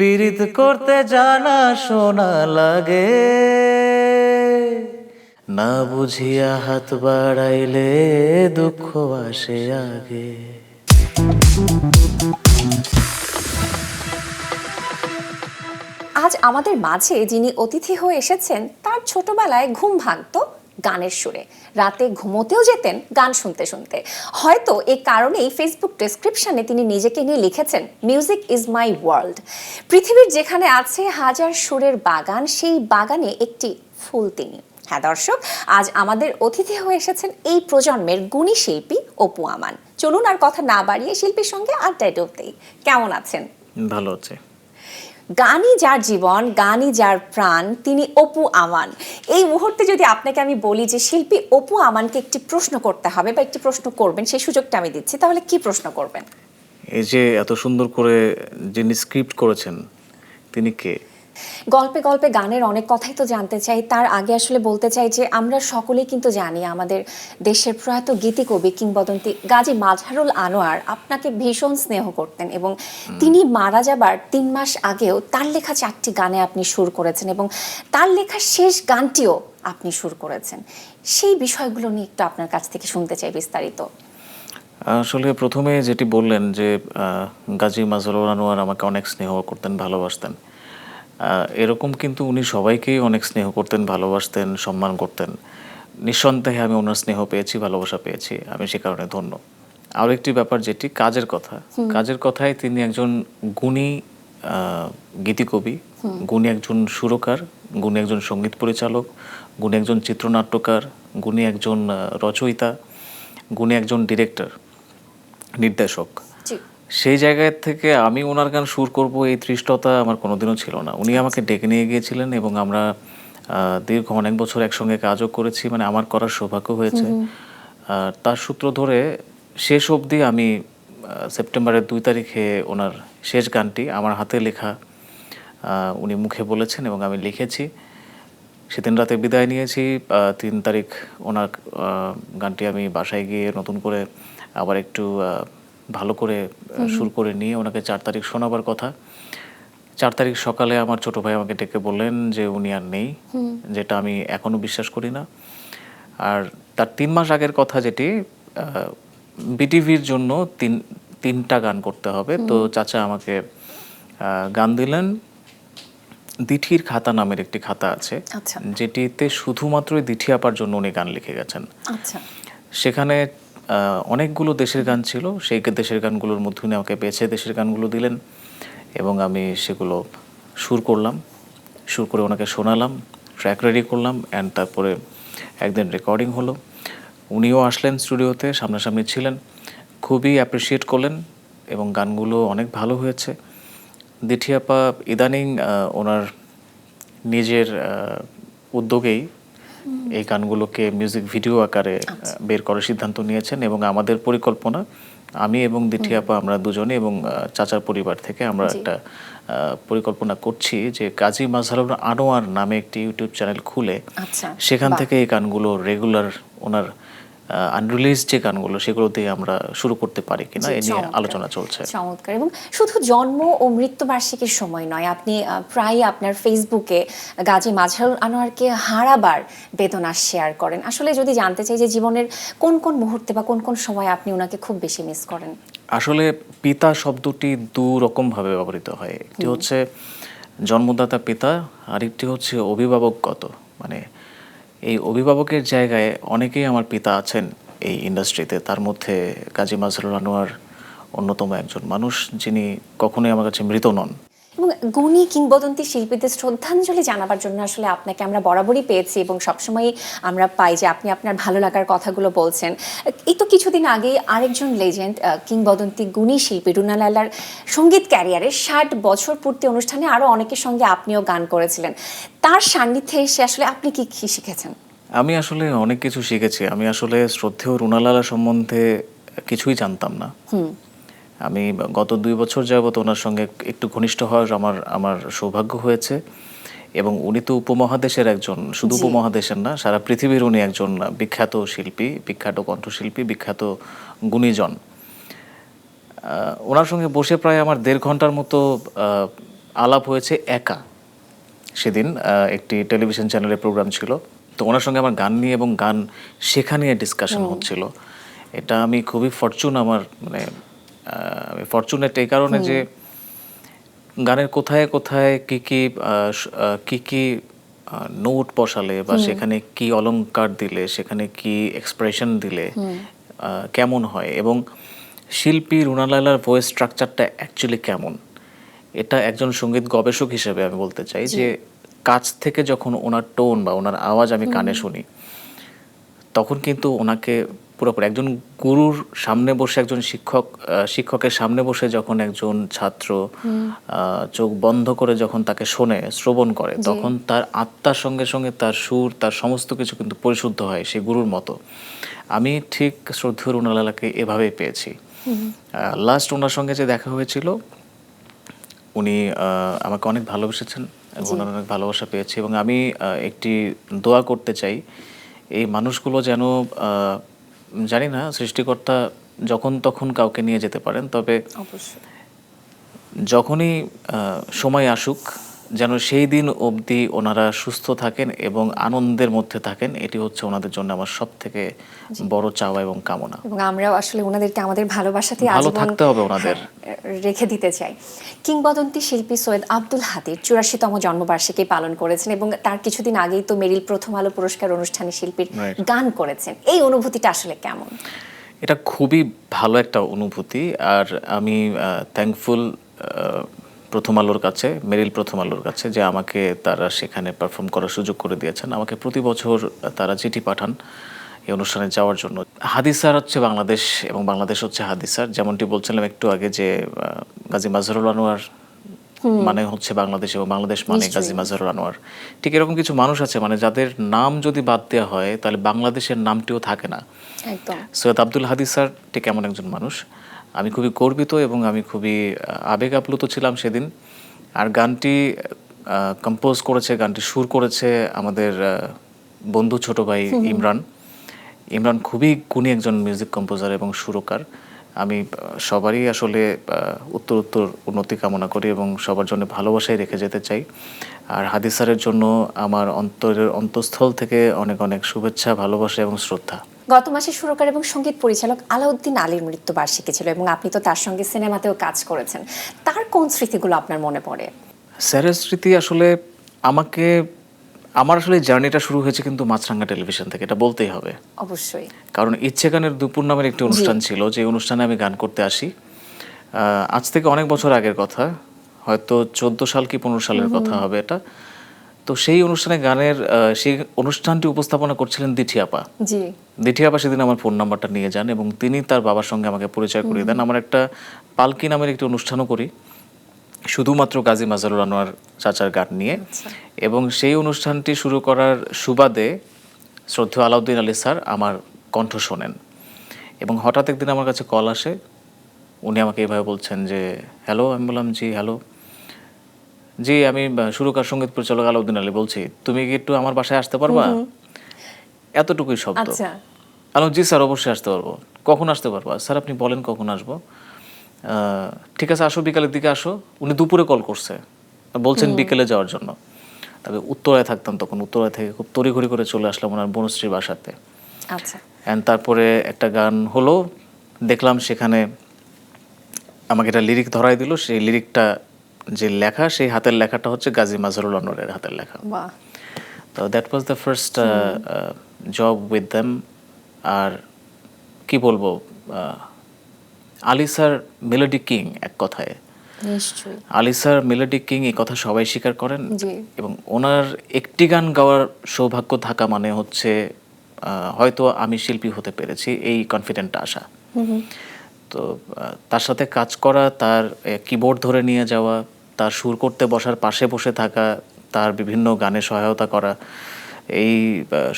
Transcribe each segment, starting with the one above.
পীড়িত করতে জানা শোনা লাগে। না বুঝিয়া হাত বাড়াইলে দুঃখ আসে আগে। আজ আমাদের মাঝে যিনি অতিথি হয়ে এসেছেন, তার ছোটবেলায় ঘুম ভাঙতো। গানের সুরে। রাতে ঘুমোতেও যেতেন গান শুনতে শুনতে। হয়তো এই কারণেই ফেসবুক ডেসক্রিপশনে তিনি নিজেকে নিয়ে লিখেছেন মিউজিক ইজ মাই ওয়ার্ল্ড পৃথিবীর যেখানে আছে হাজার সুরের বাগান, সেই বাগানে একটি ফুল তিনি। হ্যাঁ দর্শক, আজ আমাদের অতিথি হয়ে এসেছেন এই প্রজন্মের গুণী শিল্পী অপু আমান। চলুন আর কথা না বাড়িয়ে শিল্পীর সঙ্গে আড্ডায় ডুবতেই কেমন আছেন? ভালো আছে। গানই যার জীবন, গানই যার প্রাণ, তিনি অপু আমান। এই মুহূর্তে যদি আপনাকে আমি বলি যে, শিল্পী অপু আমানকে একটি প্রশ্ন করতে হবে বা একটি প্রশ্ন করবেন, সেই সুযোগটা আমি দিচ্ছি, তাহলে কি প্রশ্ন করবেন? এই যে, এত সুন্দর করে যিনি স্ক্রিপ্ট করেছেন, তিনি কে? গল্পে গল্পে গানের অনেক কথাই তো জানতে চাই। তার আগে আসলে বলতে চাই যে আমরা সকলেই কিন্তু জানি আমাদের দেশের প্রয়াত গীতিকবি কিংবদন্তি গাজী মাঝহারুল আনোয়ার আপনাকে ভীষণ স্নেহ করতেন এবং তিনি মারা যাবার তিন মাস আগেও তার লেখা চারটি গানে আপনি সুর করেছেন এবং তার লেখা শেষ গানটিও আপনি সুর করেছেন। সেই বিষয়গুলো নিয়ে একটু আপনার কাছ থেকে শুনতে চাই বিস্তারিত। আসলে প্রথমে যেটি বললেন যে গাজী মাজলুর আনোয়ার আমাকে অনেক স্নেহ করতেন ভালোবাসতেন। এরকম কিন্তু উনি সবাইকেই অনেক স্নেহ করতেন ভালোবাসতেন সম্মান করতেন। নিঃসন্দেহে আমি ওনার স্নেহ পেয়েছি ভালোবাসা পেয়েছি আমি সে কারণে ধন্য। আরও একটি ব্যাপার যেটি কাজের কথা। কাজের কথায় তিনি একজন গুণী গীতিকবি গুণী একজন সুরকার গুণী একজন সংগীত পরিচালক গুণী একজন চিত্রনাট্যকার গুণী একজন রচয়িতা গুণী একজন ডিরেক্টর নির্দেশক। সেই জায়গায় থেকে আমি ওনার গান সুর করব এই তৃষ্টতা আমার কোনোদিনও ছিল না। উনি আমাকে ডেকে নিয়ে গিয়েছিলেন এবং আমরা দীর্ঘ অনেক বছর একসঙ্গে কাজও করেছি মানে আমার করার সৌভাগ্য হয়েছে। আর তার সূত্র ধরে শেষ অবধি আমি সেপ্টেম্বরের দুই তারিখে ওনার শেষ গানটি আমার হাতে লেখা উনি মুখে বলেছেন এবং আমি লিখেছি। সেদিন রাতে বিদায় নিয়েছি তিন তারিখ ওনার গানটি আমি বাসায় গিয়ে নতুন করে আবার একটু ভালো করে সুর করে নিয়ে ওনাকে চার তারিখ শোনাবার কথা। চার তারিখ সকালে আমার ছোট ভাই আমাকে ডেকে বললেন যে উনি আর নেই যেটা আমি এখনও বিশ্বাস করি না। আর তার তিন মাস আগের কথা যেটি বিটিভির জন্য তিন তিনটা গান করতে হবে। তো চাচা আমাকে গান দিলেন। দিঠির খাতা নামের একটি খাতা আছে আচ্ছা। যেটিতে শুধুমাত্র দিঠি আপার জন্য উনি গান লিখে গেছেন। আচ্ছা। সেখানে অনেকগুলো দেশের গান ছিল। সেই দেশের গানগুলোর মধ্যে উনি আমাকে বেছে দেশের গানগুলো দিলেন এবং আমি সেগুলো সুর করলাম। সুর করে ওনাকে শোনালাম ট্র্যাক রেডি করলাম অ্যান্ড তারপরে একদিন রেকর্ডিং হলো। উনিও আসলেন স্টুডিওতে সামনাসামনি ছিলেন। খুবই অ্যাপ্রিসিয়েট করলেন এবং গানগুলো অনেক ভালো হয়েছে। দিঠিয়াপা ইদানিং ওনার নিজের উদ্যোগেই এই গানগুলোকে মিউজিক ভিডিও আকারে বের করার সিদ্ধান্ত নিয়েছেন এবং আমাদের পরিকল্পনা আমি এবং দিঠিয়াপা আমরা দুজনে এবং চাচার পরিবার থেকে আমরা একটা পরিকল্পনা করছি যে কাজী মাজহারুল আনোয়ার নামে একটি ইউটিউব চ্যানেল খুলে আচ্ছা। সেখান থেকে এই গানগুলো রেগুলার ওনার আনরিলিজ যে গানগুলো সেগুলো দিয়ে আমরা শুরু করতে পারি কিনা এ নিয়ে আলোচনা চলছে। চমৎকার। এবং শুধু জন্ম ও মৃত্যুবার্ষিকীর সময় নয় আপনি আহ, প্রায়ই আপনার ফেসবুকে গাজী মাঝারুল আনোয়ারকে হারাবার বেদনা শেয়ার করেন। আসলে যদি জানতে চাই যে জীবনের কোন কোন মুহূর্তে বা কোন কোন সময় আপনি ওনাকে খুব বেশি মিস করেন? আসলে পিতা শব্দটি দু রকম ভাবে ব্যবহৃত হয়। একটি হচ্ছে জন্মদাতা পিতা আরেকটি হচ্ছে অভিভাবকগত। মানে এই অভিভাবকের জায়গায় অনেকেই আমার পিতা আছেন এই ইন্ডাস্ট্রিতে তার মধ্যে কাজী মাজহারুল আনোয়ার অন্যতম একজন মানুষ, যিনি কখনোই আমার কাছে মৃত নন। এবং গুণী কিংবদন্তি শিল্পীদের শ্রদ্ধাঞ্জলি জানাবার জন্য আসলে আপনাকে আমরা বরাবরই পেয়েছি এবং সবসময়ই আমরা পাই যে আপনি আপনার ভালো লাগার কথাগুলো বলছেন। এই তো কিছুদিন আগেই আরেকজন লেজেন্ড কিংবদন্তি গুণী শিল্পী রুনা লালার সংগীত ক্যারিয়ারের ষাট বছর পূর্তি অনুষ্ঠানে আরও অনেকের সঙ্গে আপনিও গান করেছিলেন। তার সান্নিধ্যে এসে আসলে আপনি কি কী শিখেছেন? আমি আসলে অনেক কিছু শিখেছি। আমি আসলে শ্রদ্ধেয় রুনালালা সম্বন্ধে কিছুই জানতাম না। আমি গত দুই বছর যাবত ওনার সঙ্গে একটু ঘনিষ্ঠ হওয়ার আমার আমার সৌভাগ্য হয়েছে। এবং উনি তো উপমহাদেশের একজন শুধু উপমহাদেশের না সারা পৃথিবীর উনি একজন বিখ্যাত শিল্পী বিখ্যাত কণ্ঠশিল্পী বিখ্যাত গুণীজন। ওনার সঙ্গে বসে প্রায় আমার দেড় ঘণ্টার মতো আলাপ হয়েছে একা। সেদিন একটি টেলিভিশন চ্যানেলে প্রোগ্রাম ছিল। তো ওনার সঙ্গে আমার গান নিয়ে এবং গান শেখা নিয়ে ডিসকাশন হচ্ছিল। এটা আমি খুবই ফরচুন আমার মানে ফরচুনেট এই কারণে যে গানের কোথায় কোথায় কি কি কি কি নোট বসালে বা সেখানে কি অলংকার দিলে সেখানে কি এক্সপ্রেশন দিলে কেমন হয় এবং শিল্পী রুনালালার ভয়েস স্ট্রাকচারটা অ্যাকচুয়ালি কেমন? এটা একজন সংগীত গবেষক হিসেবে আমি বলতে চাই যে কাছ থেকে যখন ওনার টোন বা ওনার আওয়াজ আমি কানে শুনি তখন কিন্তু ওনাকে পুরোপুরি একজন গুরুর সামনে বসে একজন শিক্ষক শিক্ষকের সামনে বসে যখন একজন ছাত্র চোখ বন্ধ করে যখন তাকে শোনে শ্রবণ করে তখন তার আত্মার সঙ্গে সঙ্গে তার সুর তার সমস্ত কিছু কিন্তু পরিশুদ্ধ হয় সেই গুরুর মতো। আমি ঠিক শ্রদ্ধেয় রুনালালাকে এভাবেই পেয়েছি। লাস্ট ওনার সঙ্গে যে দেখা হয়েছিল উনি আহ, আমাকে অনেক ভালোবেসেছেন এবং ওনার অনেক ভালোবাসা পেয়েছি এবং আমি একটি দোয়া করতে চাই এই মানুষগুলো যেন আহ, জানি না সৃষ্টিকর্তা যখন তখন কাউকে নিয়ে যেতে পারেন তবে যখনই সময় আসুক যেন সেই দিন অবধি ওনারা সুস্থ থাকেন এবং আনন্দের মধ্যে থাকেন এটি হচ্ছে ওনাদের জন্য আমার সব থেকে বড় চাওয়া এবং কামনা। এবং আমরাও আসলে ওনাদেরকে আমাদের ভালোবাসাতে ভালো থাকতে হবে ওনাদের। হ্যাঁ, রেখে দিতে চাই। কিংবদন্তি শিল্পী সৈয়দ আব্দুল হাদির চুরাশিতম জন্মবার্ষিকী পালন করেছেন এবং তার কিছুদিন আগেই তো মেরিল প্রথম আলো পুরস্কার অনুষ্ঠানে শিল্পীর গান করেছেন। এই অনুভূতিটা আসলে কেমন? এটা খুবই ভালো একটা অনুভূতি আর আমি থ্যাঙ্কফুল প্রথম আলোর কাছে মেরিল প্রথম আলোর কাছে যে আমাকে তারা সেখানে পারফর্ম করার সুযোগ করে দিয়েছেন। আমাকে প্রতি বছর তারা চিঠি পাঠান এই অনুষ্ঠানে যাওয়ার জন্য। হাদিসার হচ্ছে বাংলাদেশ এবং বাংলাদেশ হচ্ছে হাদিসার। যেমনটি বলছিলাম একটু আগে যে গাজী মাজহারুল আনোয়ার মানে হচ্ছে বাংলাদেশ এবং বাংলাদেশ মানে গাজী মাজহারুল আনোয়ার। ঠিক এরকম কিছু মানুষ আছে মানে যাদের নাম যদি বাদ দেওয়া হয় তাহলে বাংলাদেশের নামটিও থাকে না। সৈয়দ আব্দুল হাদিস স্যার ঠিক এমন একজন মানুষ। আমি খুবই গর্বিত এবং আমি খুবই আবেগ আপ্লুত ছিলাম সেদিন। আর গানটি কম্পোজ করেছে গানটি সুর করেছে আমাদের বন্ধু ছোট ভাই ইমরান। ইমরান খুবই গুণী একজন মিউজিক কম্পোজার এবং সুরকার। আমি সবারই আসলে উত্তর উত্তর উন্নতি কামনা করি এবং সবার জন্য ভালোবাসাই রেখে যেতে চাই। আর হাদিস স্যারের জন্য আমার অন্তরের অন্তঃস্থল থেকে অনেক অনেক শুভেচ্ছা ভালোবাসা এবং শ্রদ্ধা। গত মাসে সুরকার এবং সংগীত পরিচালক আলাউদ্দিন আলীর মৃত্যু বার্ষিকী ছিল এবং আপনি তো তার সঙ্গে সিনেমাতেও কাজ করেছেন। তার কোন স্মৃতিগুলো আপনার মনে পড়ে? স্যারের স্মৃতি আসলে আমাকে আমার আসলে জার্নিটা শুরু হয়েছে কিন্তু মাছরাঙ্গা টেলিভিশন থেকে এটা বলতেই হবে। অবশ্যই। কারণ ইচ্ছে গানের দুপুর নামের একটি অনুষ্ঠান ছিল যে অনুষ্ঠানে আমি গান করতে আসি। আজ থেকে অনেক বছর আগের কথা হয়তো চোদ্দ সাল কি পনেরো সালের কথা হবে এটা। তো সেই অনুষ্ঠানে গানের সেই অনুষ্ঠানটি উপস্থাপনা করছিলেন দিঠিয়াপা। জি। দিঠিয়াপা সেদিন আমার ফোন নাম্বারটা নিয়ে যান এবং তিনি তার বাবার সঙ্গে আমাকে পরিচয় করিয়ে দেন। আমার একটা পালকি নামের একটি অনুষ্ঠানও করি। শুধুমাত্র গাজী মাজারুল আনোয়ার চাচার গান নিয়ে। এবং সেই অনুষ্ঠানটি শুরু করার সুবাদে শ্রদ্ধেয় আলাউদ্দিন আলী স্যার আমার কণ্ঠ শোনেন। এবং হঠাৎ একদিন আমার কাছে কল আসে। উনি আমাকে এভাবে বলছেন যে হ্যালো আমি বললাম জি হ্যালো। জি আমি সুরকার সংগীত পরিচালক আলাউদ্দিন আলী বলছি। তুমি কি একটু আমার বাসায় আসতে পারবা? এতটুকুই শব্দ। আচ্ছা। আলো জি স্যার অবশ্যই আসতে পারব। কখন আসতে পারব? স্যার আপনি বলেন কখন আসব? ঠিক আছে আসো বিকালের দিকে আসো। উনি দুপুরে কল করছে। বলছেন বিকেলে যাওয়ার জন্য। তবে উত্তরায় থাকতাম তখন। উত্তরায় থেকে খুব তড়িঘড়ি করে চলে আসলাম ওনার বনশ্রীর বাসাতে। আচ্ছা। অ্যান্ড তারপরে একটা গান হলো। দেখলাম সেখানে আমাকে একটা লিরিক ধরাই দিল। সেই লিরিকটা যে লেখা সেই হাতের লেখাটা হচ্ছে গাজী মাজহারুল আনোয়ারের হাতের লেখা। তো that was the first job with them আর কি বলব আহ, আলী স্যার মেলোডি কিং এক কথায়। আলী স্যার মেলোডি কিং এই কথা সবাই স্বীকার করেন। এবং ওনার একটি গান গাওয়ার সৌভাগ্য থাকা মানে হচ্ছে হয়তো আমি শিল্পী হতে পেরেছি এই কনফিডেন্টটা আসা তো তার সাথে কাজ করা তার কিবোর্ড ধরে নিয়ে যাওয়া তার সুর করতে বসার পাশে বসে থাকা তার বিভিন্ন গানে সহায়তা করা এই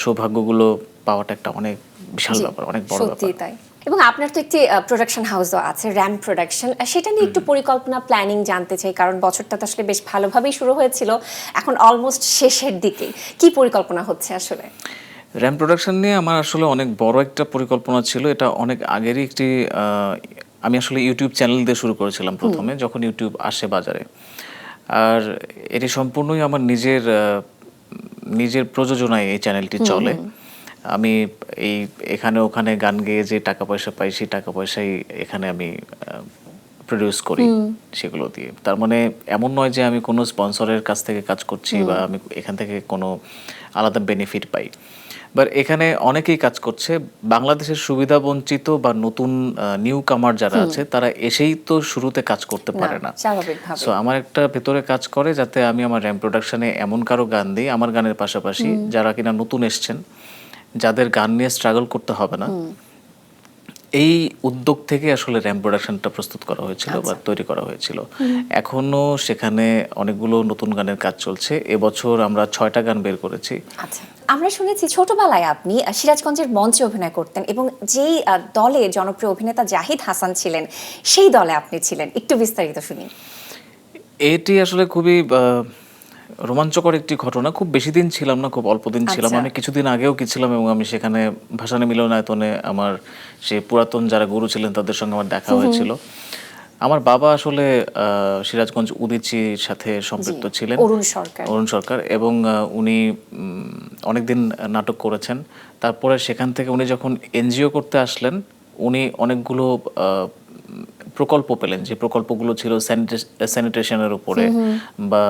সৌভাগ্যগুলো পাওয়াটা একটা অনেক বিশাল ব্যাপার অনেক বড় ব্যাপার। তাই। এবং আপনার তো একটি প্রোডাকশন হাউসও আছে র্যাম প্রোডাকশন সেটা নিয়ে একটু পরিকল্পনা প্ল্যানিং জানতে চাই কারণ বছরটা তো আসলে বেশ ভালোভাবেই শুরু হয়েছিল এখন অলমোস্ট শেষের দিকে। কি পরিকল্পনা হচ্ছে আসলে? র্যাম প্রোডাকশন নিয়ে আমার আসলে অনেক বড় একটা পরিকল্পনা ছিল। এটা অনেক আগেরই একটি আমি আসলে ইউটিউব চ্যানেল দিয়ে শুরু করেছিলাম প্রথমে যখন ইউটিউব আসে বাজারে। আর এটি সম্পূর্ণই আমার নিজের নিজের প্রযোজনায় এই চ্যানেলটি চলে। আমি এই এখানে ওখানে গান গেয়ে যে টাকা পয়সা পাই সেই টাকা পয়সাই এখানে আমি প্রডিউস করি সেগুলো দিয়ে। তার মানে এমন নয় যে আমি কোনো স্পন্সরের কাছ থেকে কাজ করছি বা আমি এখান থেকে কোনো আলাদা বেনিফিট পাই। বাট এখানে অনেকেই কাজ করছে। বাংলাদেশের সুবিধা বঞ্চিত বা নতুন নিউ কামার যারা আছে তারা এসেই তো শুরুতে কাজ করতে পারে না। সো আমার একটা ভেতরে কাজ করে যাতে আমি আমার র্যাম প্রোডাকশনে এমন কারও গান দিই আমার গানের পাশাপাশি যারা কিনা নতুন এসছেন যাদের গান নিয়ে স্ট্রাগল করতে হবে না। এই উদ্যোগ থেকে আসলে র্যাম প্রোডাকশনটা প্রস্তুত করা হয়েছিল বা তৈরি করা হয়েছিল। এখনও সেখানে অনেকগুলো নতুন গানের কাজ চলছে। এবছর আমরা ছয়টা গান বের করেছি। আচ্ছা। আমরা শুনেছি ছোটবেলায় আপনি সিরাজগঞ্জের মঞ্চে অভিনয় করতেন এবং যেই দলে জনপ্রিয় অভিনেতা জাহিদ হাসান ছিলেন সেই দলে আপনি ছিলেন। একটু বিস্তারিত শুনি। এটি আসলে খুবই রোমাঞ্চকর একটি ঘটনা। খুব বেশি দিন ছিলাম না খুব অল্প দিন ছিলাম। আচ্ছা। আমি কিছুদিন আগেও গেছিলাম এবং আমি সেখানে ভাসানী মিলনায়তনে আমার সেই পুরাতন যারা গুরু ছিলেন তাদের সঙ্গে আমার দেখা হয়েছিল। আমার বাবা আসলে সিরাজগঞ্জ উদিচির সাথে সম্পৃক্ত ছিলেন। অরুণ সরকার। অরুণ সরকার এবং উনি অনেকদিন নাটক করেছেন। তারপরে সেখান থেকে উনি যখন এনজিও করতে আসলেন উনি অনেকগুলো প্রকল্প পেলেন যে প্রকল্পগুলো ছিল স্যানিটেশনের উপরে বা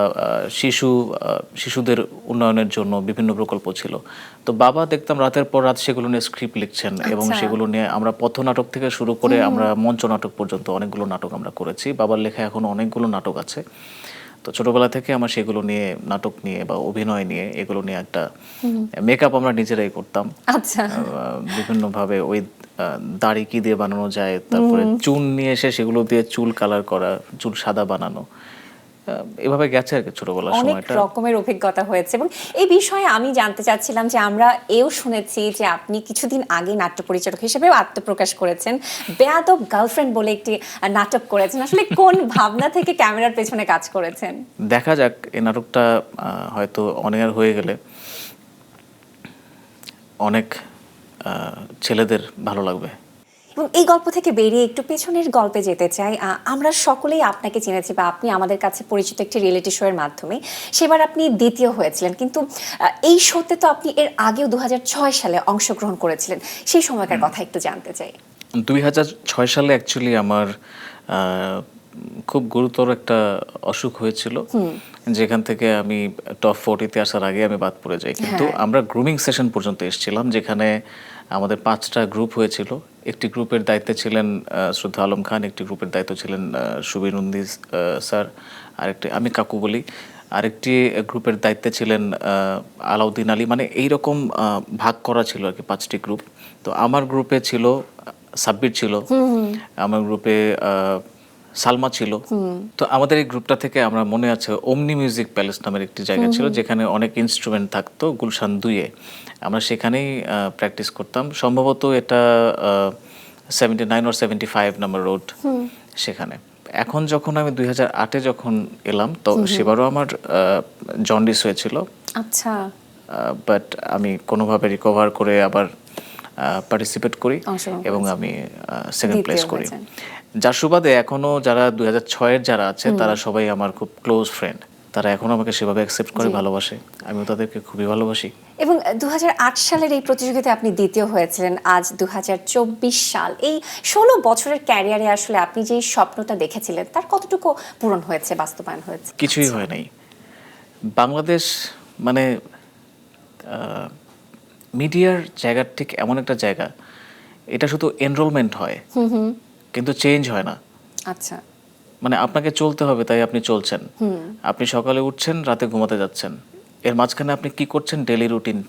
শিশু শিশুদের উন্নয়নের জন্য বিভিন্ন প্রকল্প ছিল। তো বাবা দেখতাম রাতের পর রাত সেগুলো নিয়ে স্ক্রিপ্ট লিখছেন এবং আচ্ছা। সেগুলো নিয়ে আমরা পথ নাটক থেকে শুরু করে আমরা মঞ্চ নাটক পর্যন্ত অনেকগুলো নাটক আমরা করেছি। বাবার লেখা এখন অনেকগুলো নাটক আছে। তো ছোটবেলা থেকে আমার সেগুলো নিয়ে নাটক নিয়ে বা অভিনয় নিয়ে এগুলো নিয়ে একটা মেকআপ আমরা নিজেরাই করতাম। আচ্ছা। বিভিন্ন বিভিন্নভাবে ওই দাড়ি কি দিয়ে বানানো যায় তারপরে চুন নিয়ে এসে সেগুলো দিয়ে চুল কালার করা চুল সাদা বানানো। এভাবে গেছে আর কি ছোটবেলার অনেক রকমের অভিজ্ঞতা হয়েছে এবং এই বিষয়ে আমি জানতে চাচ্ছিলাম যে আমরা এও শুনেছি যে আপনি কিছুদিন আগে নাট্য পরিচালক হিসেবেও আত্মপ্রকাশ করেছেন। বেয়াদব গার্লফ্রেন্ড বলে একটি নাটক করেছেন। আসলে কোন ভাবনা থেকে ক্যামেরার পেছনে কাজ করেছেন? দেখা যাক এই নাটকটা হয়তো অনেয়ার হয়ে গেলে অনেক ছেলেদের ভালো লাগবে। এবং এই গল্প থেকে বেরিয়ে একটু পেছনের গল্পে যেতে চাই আমরা সকলেই আপনাকে চিনেছি বা আপনি আমাদের কাছে পরিচিত একটি রিয়েলিটি শো এর মাধ্যমে। সেবার আপনি দ্বিতীয় হয়েছিলেন কিন্তু এই শোতে তো আপনি এর আগেও দু হাজার ছয় সালে অংশগ্রহণ করেছিলেন। সেই সময়কার কথা একটু জানতে চাই। দুই হাজার ছয় সালে অ্যাকচুয়ালি আমার খুব গুরুতর একটা অসুখ হয়েছিল। যেখান থেকে আমি টপ ফোর্টিতে আসার আগে আমি বাদ পড়ে যাই। কিন্তু হ্যাঁ। আমরা গ্রুমিং সেশন পর্যন্ত এসেছিলাম যেখানে আমাদের পাঁচটা গ্রুপ হয়েছিল। একটি গ্রুপের দায়িত্বে ছিলেন শ্রদ্ধা আলম খান একটি গ্রুপের দায়িত্ব ছিলেন সুবীর নন্দী স্যার আরেকটি আমি কাকু বলি। আরেকটি গ্রুপের দায়িত্বে ছিলেন আলাউদ্দিন আলী। মানে এইরকম রকম ভাগ করা ছিল আর কি পাঁচটি গ্রুপ। তো আমার গ্রুপে ছিল সাব্বির ছিল। আমার গ্রুপে সালমা ছিল। তো আমাদের এই গ্রুপটা থেকে আমরা মনে আছে ওমনি মিউজিক প্যালেস নামের একটি জায়গা ছিল যেখানে অনেক ইনস্ট্রুমেন্ট থাকতো গুলশান দুইয়ে। আমরা সেখানেই প্র্যাকটিস করতাম। সম্ভবত এটা seventy nine or seventy five number road সেখানে। এখন যখন আমি দুই হাজার আটে যখন এলাম তো সেবারও আমার জন্ডিস হয়েছিল। আচ্ছা। বাট আমি কোনোভাবে রিকভার করে আবার পার্টিসিপেট করি এবং আমি সেকেন্ড প্লেস করি। যার সুবাদে এখনও যারা দুই হাজার ছয়ের যারা আছে তারা সবাই আমার খুব ক্লোজ ফ্রেন্ড তারা এখনও আমাকে সেভাবে অ্যাকসেপ্ট করে ভালোবাসে। আমিও তাদেরকে খুবই ভালোবাসি। এবং দু হাজার আট সালের এই প্রতিযোগিতায় আপনি দ্বিতীয় হয়েছিলেন আজ দুহাজার চব্বিশ সাল। এই ষোলো বছরের ক্যারিয়ারে আসলে আপনি যে স্বপ্নটা দেখেছিলেন তার কতটুকু পূরণ হয়েছে বাস্তবায়ন হয়েছে? কিছুই হয় নাই। বাংলাদেশ মানে মিডিয়ার জায়গা ঠিক এমন একটা জায়গা এটা শুধু এনরোলমেন্ট হয়। কিন্তু চেঞ্জ হয় না। আচ্ছা। মানে আপনাকে চলতে হবে তাই আপনি চলছেন। আপনি সকালে উঠছেন রাতে ঘুমাতে যাচ্ছেন। এর মাঝখানে আপনি কি করছেন? ডেলি রুটিন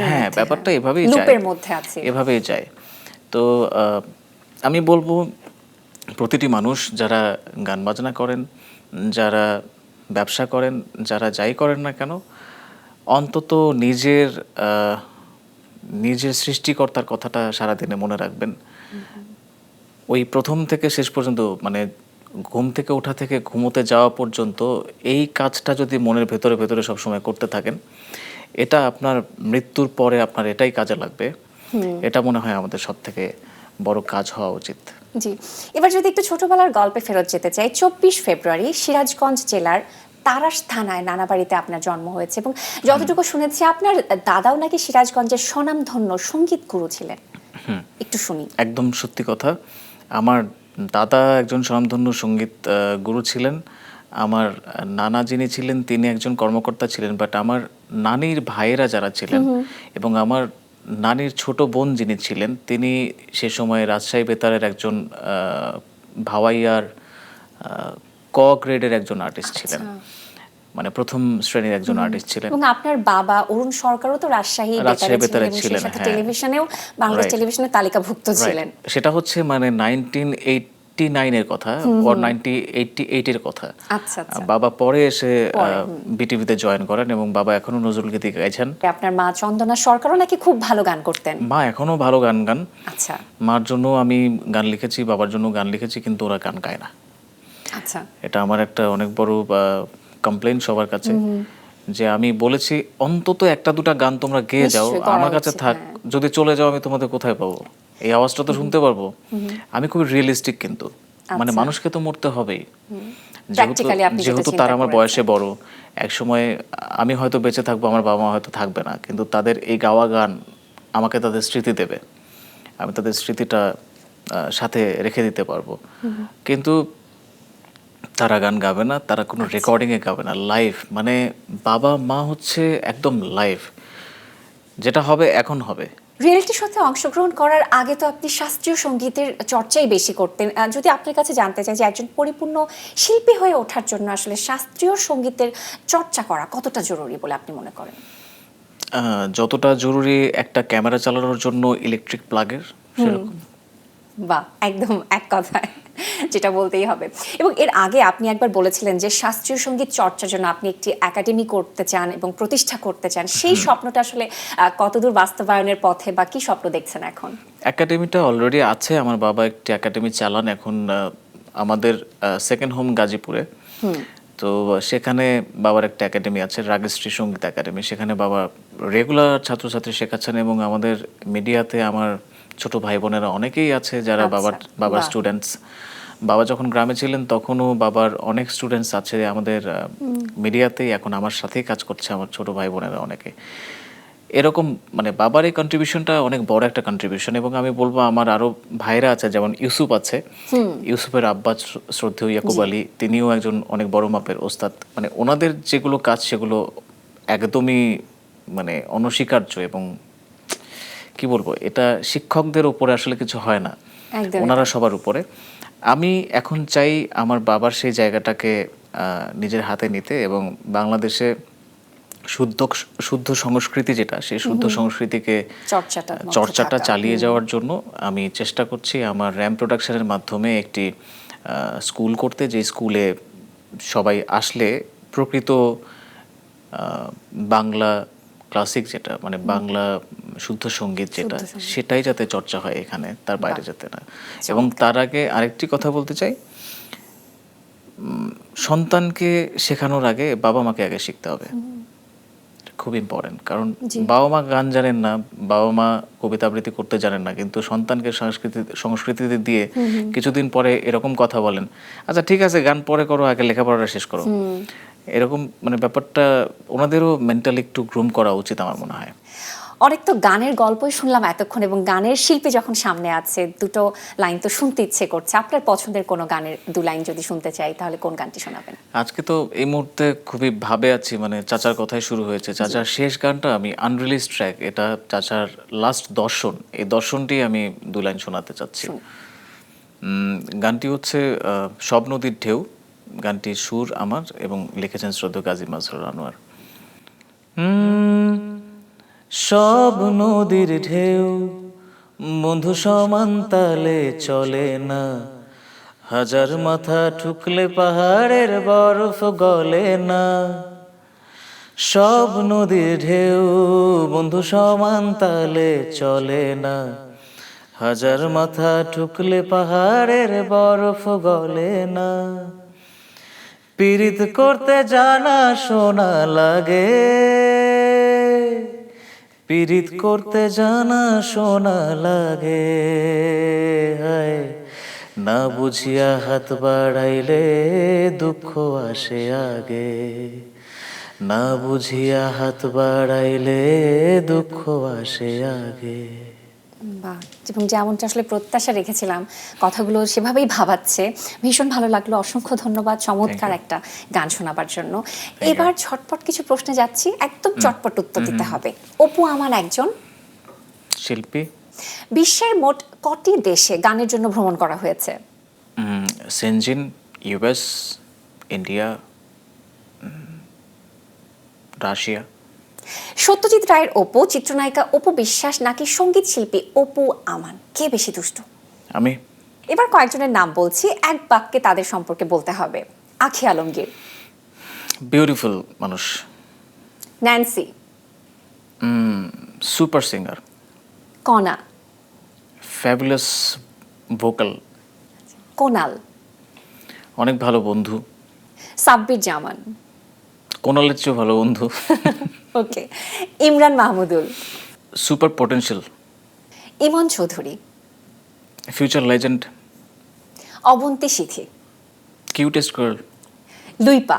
হ্যাঁ ব্যাপারটা। এভাবেই যায়। লুপের মধ্যে আছে। এভাবেই যায়। তো আমি বলব প্রতিটি মানুষ যারা গান বাজনা করেন যারা ব্যবসা করেন যারা যাই করেন না কেন অন্তত নিজের আহ, নিজের সৃষ্টিকর্তার কথাটা সারাদিনে মনে রাখবেন। ওই প্রথম থেকে শেষ পর্যন্ত মানে ঘুম থেকে ওঠা থেকে ঘুমোতে যাওয়া পর্যন্ত এই কাজটা যদি মনের ভেতরে ভেতরে সবসময় করতে থাকেন এটা আপনার মৃত্যুর পরে আপনার এটাই কাজে লাগবে। এটা মনে হয় আমাদের সব থেকে বড় কাজ হওয়া উচিত। জি। এবার যদি একটু ছোটবেলার গল্পে ফেরত যেতে চাই চব্বিশ ফেব্রুয়ারি সিরাজগঞ্জ জেলার তারাস থানায় নানা বাড়িতে আপনার জন্ম হয়েছে এবং যতটুকু শুনেছি আপনার দাদাও নাকি সিরাজগঞ্জের স্বনামধন্য সংগীত গুরু ছিলেন। একটু শুনি। একদম সত্যি কথা। আমার দাদা একজন স্বনামধন্য সংগীত গুরু ছিলেন। আমার নানা যিনি ছিলেন তিনি একজন কর্মকর্তা ছিলেন বাট আমার নানির ভাইয়েরা যারা ছিলেন এবং আমার নানির ছোট বোন যিনি ছিলেন তিনি সে সময় রাজশাহী বেতারের একজন ভাওয়াইয়ার ক গ্রেডের একজন আর্টিস্ট ছিলেন। মানে প্রথম শ্রেণির একজন আর্টিস্ট ছিলেন। এবং আপনার বাবা অরুণ সরকারও তো রাজশাহী রাজশাহী বেতারে ছিলেন সাথে হ্যাঁ। টেলিভিশনেও বাংলাদেশ. টেলিভিশনের তালিকাভুক্ত ছিলেন। সেটা হচ্ছে মানে নাইনটিন এইটটি নাইনের কথা নাইনটি এইটটি এইটের কথা। আচ্ছা আচ্ছা। বাবা পরে এসে বিটিভিতে জয়েন করেন এবং বাবা এখনও নজরুল গীতি গাইছেন আপনার মা চন্দনা সরকারও নাকি খুব ভালো গান করতেন। মা এখনও ভালো গান গান। আচ্ছা। মার জন্য আমি গান লিখেছি বাবার জন্য গান লিখেছি কিন্তু ওরা গান গায় না। আচ্ছা। এটা আমার একটা অনেক বড় কমপ্লেন সবার কাছে। যে আমি বলেছি অন্তত একটা দুটা গান তোমরা গেয়ে যাও। আমার কাছে থাক। হ্যাঁ। যদি চলে যাও আমি তোমাদের কোথায় পাবো? এই আওয়াজটা তো শুনতে পারব। আমি খুবই রিয়েলিস্টিক কিন্তু। মানে আচ্ছা। মানুষকে তো মরতে হবেই। যেহেতু তারা আমার বয়সে বড় এক সময় আমি হয়তো বেঁচে থাকব আমার বাবা মা হয়তো থাকবে না। কিন্তু তাদের এই গাওয়া গান আমাকে তাদের স্মৃতি দেবে। আমি তাদের স্মৃতিটা সাথে রেখে দিতে পারব। কিন্তু তারা গান গাবে না তারা কোনো আচ্ছা। রেকর্ডিংয়ে গাবে না লাইভ মানে বাবা মা হচ্ছে একদম লাইভ যেটা হবে এখন হবে। রিয়েলিটি শোতে অংশগ্রহণ করার আগে তো আপনি শাস্ত্রীয় সঙ্গীতের চর্চাই বেশি করতেন। যদি আপনার কাছে জানতে চাই যে একজন পরিপূর্ণ শিল্পী হয়ে ওঠার জন্য আসলে শাস্ত্রীয় সঙ্গীতের চর্চা করা কতটা জরুরি বলে আপনি মনে করেন? যতটা জরুরি একটা ক্যামেরা চালানোর জন্য ইলেকট্রিক প্লাগের সেরকম। বা একদম এক কথায় যেটা বলতেই হবে। এবং এর আগে আপনি একবার বলেছিলেন যে শাস্ত্রীয় সংগীত চর্চার জন্য আপনি একটি একাডেমি করতে চান এবং প্রতিষ্ঠা করতে চান। সেই স্বপ্নটা আসলে কতদূর বাস্তবায়নের পথে বা কি স্বপ্ন দেখছেন এখন? একাডেমিটা অলরেডি আছে আমার বাবা একটি একাডেমি চালান এখন আমাদের সেকেন্ড হোম গাজীপুরে। তো সেখানে বাবার একটা একাডেমি আছে রাগশ্রী সংগীত একাডেমি। সেখানে বাবা রেগুলার ছাত্রছাত্রী শেখাচ্ছেন এবং আমাদের মিডিয়াতে আমার ছোট ভাই বোনেরা অনেকেই আছে যারা আচ্ছা, বাবার বাবার। স্টুডেন্টস বাবা যখন গ্রামে ছিলেন তখনও বাবার অনেক স্টুডেন্টস আছে আমাদের মিডিয়াতেই। এখন আমার সাথেই কাজ করছে আমার ছোট ভাই বোনেরা অনেকে। এরকম মানে বাবার এই কন্ট্রিবিউশনটা অনেক বড় একটা কন্ট্রিবিউশন এবং আমি বলব আমার আরও ভাইরা আছে যেমন ইউসুফ আছে। ইউসুফের আব্বা শ্র- শ্রদ্ধেয় ইয়াকুব আলী তিনিও একজন অনেক বড় মাপের ওস্তাদ। মানে ওনাদের যেগুলো কাজ সেগুলো একদমই মানে অনস্বীকার্য এবং কি বলব এটা শিক্ষকদের উপরে আসলে কিছু হয় না। ওনারা সবার উপরে। আমি এখন চাই আমার বাবার সেই জায়গাটাকে নিজের হাতে নিতে এবং বাংলাদেশে শুদ্ধ শুদ্ধ সংস্কৃতি যেটা সেই শুদ্ধ সংস্কৃতিকে চর্চাটা। চালিয়ে যাওয়ার জন্য আমি চেষ্টা করছি আমার র্যাম প্রোডাকশনের মাধ্যমে একটি স্কুল করতে যে স্কুলে সবাই আসলে প্রকৃত বাংলা ক্লাসিক যেটা মানে বাংলা শুদ্ধ সংগীত যেটা সেটাই যাতে চর্চা হয় এখানে তার বাইরে যাতে না। এবং তার আগে আরেকটি কথা বলতে চাই। সন্তানকে শেখানোর আগে বাবা মাকে আগে শিখতে হবে। খুব ইম্পর্টেন্ট কারণ বাবা মা গান জানেন না বাবা মা কবিতা আবৃত্তি করতে জানেন না কিন্তু সন্তানকে সংস্কৃতি সংস্কৃতিতে দিয়ে কিছুদিন পরে এরকম কথা বলেন আচ্ছা ঠিক আছে গান পরে করো আগে লেখাপড়াটা শেষ করো। এরকম মানে ব্যাপারটা ওনাদেরও মেন্টালি একটু গ্রুম করা উচিত আমার মনে হয়। অনেক তো গানের গল্পই শুনলাম এতক্ষণ এবং গানের শিল্পী যখন সামনে আছে দুটো লাইন তো শুনতে ইচ্ছে করছে। আপনার পছন্দের কোনো গানের দু লাইন যদি শুনতে চাই তাহলে কোন গানটি শোনাবেন? আজকে তো এই মুহূর্তে খুবই ভাবে আছি মানে চাচার কথাই শুরু হয়েছে। চাচার শেষ গানটা আমি আনরিলিজ ট্র্যাক এটা চাচার লাস্ট দর্শন। এই দর্শনটি আমি দু লাইন শোনাতে চাচ্ছি। গানটি হচ্ছে সব নদীর ঢেউ। গানটির সুর আমার এবং লিখেছেন শ্রদ্ধ কাজী মাজরুল আনোয়ার। সব নদীর ঢেউ বন্ধু সমান তালে চলে না। হাজার মাথা ঠুকলে পাহাড়ের বরফ গলে না। সব নদীর ঢেউ বন্ধু সমান তালে চলে না। হাজার মাথা ঠুকলে পাহাড়ের বরফ গলে না। পীড়িত করতে জানা শোনা লাগে। পীড়িত করতে জানা শোনা লাগে। না বুঝিয়া হাত বাড়াইলে দুঃখ আসে আগে। না বুঝিয়া হাত বাড়াইলে দুঃখ আসে আগে। বাহ এবং যেমনটা আসলে প্রত্যাশা রেখেছিলাম কথাগুলো সেভাবেই ভাবাচ্ছে। ভীষণ ভালো লাগল। অসংখ্য ধন্যবাদ চমৎকার একটা গান শোনাবার জন্য। এবার ঝটপট কিছু প্রশ্নে যাচ্ছি। একদম চটপট উত্তর দিতে হবে। অপু আমার একজন। শিল্পী। বিশ্বের মোট কটি দেশে গানের জন্য ভ্রমণ করা হয়েছে? Schengen US India Russia. Satyajit রায়ের অপু চিত্রনায়িকা অপু বিশ্বাস নাকি সংগীত শিল্পী অপু আমান? কে বেশি দুষ্ট? আমি। এবার কয়েকজনের নাম বলছি এক বাক্যে তাদের সম্পর্কে বলতে হবে। আখি আলমগীর। বিউটিফুল মানুষ। Nancy super singer Kona fabulous vocal Konal. অনেক ভালো বন্ধু। সাব্বির জামান। কোনালের চেয়েও ভালো বন্ধু? Okay Imran Mahmudul. Super potential. Emon Chowdhury. Future legend. Abanti Sithi. Cutest girl. Luipa.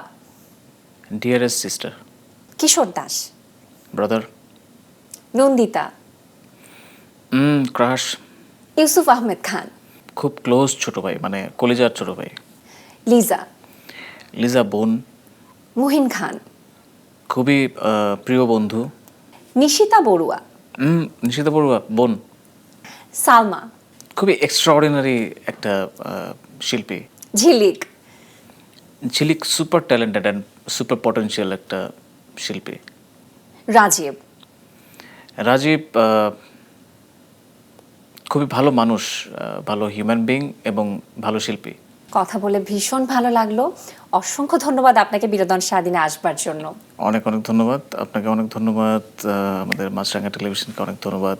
Dearest sister. Kishore Das. Brother. Nandita. Crush. Yousuf Ahmed Khan. খুব close ছোট ভাই মানে কলিজার ছোট ভাই। লিজা। লিজা বোন। মুহিন খান। খুবই প্রিয় বন্ধু। নিশিতা বড়ুয়া। উম, নিশিতা বড়ুয়া বোন। সালমা। খুবই এক্সট্রাঅর্ডিনারি একটা শিল্পী। Jhilik. Jhilik super talented and super potential একটা শিল্পী। রাজীব। রাজীব খুবই ভালো মানুষ ভালো হিউম্যান বিং এবং ভালো শিল্পী। কথা বলে ভীষণ ভালো লাগল। অসংখ্য ধন্যবাদ আপনাকে বিনোদন স্বাধীনে আসবার জন্য। অনেক অনেক ধন্যবাদ। আপনাকে অনেক ধন্যবাদ আমাদের মাছরাঙ্গা টেলিভিশনকে অনেক ধন্যবাদ।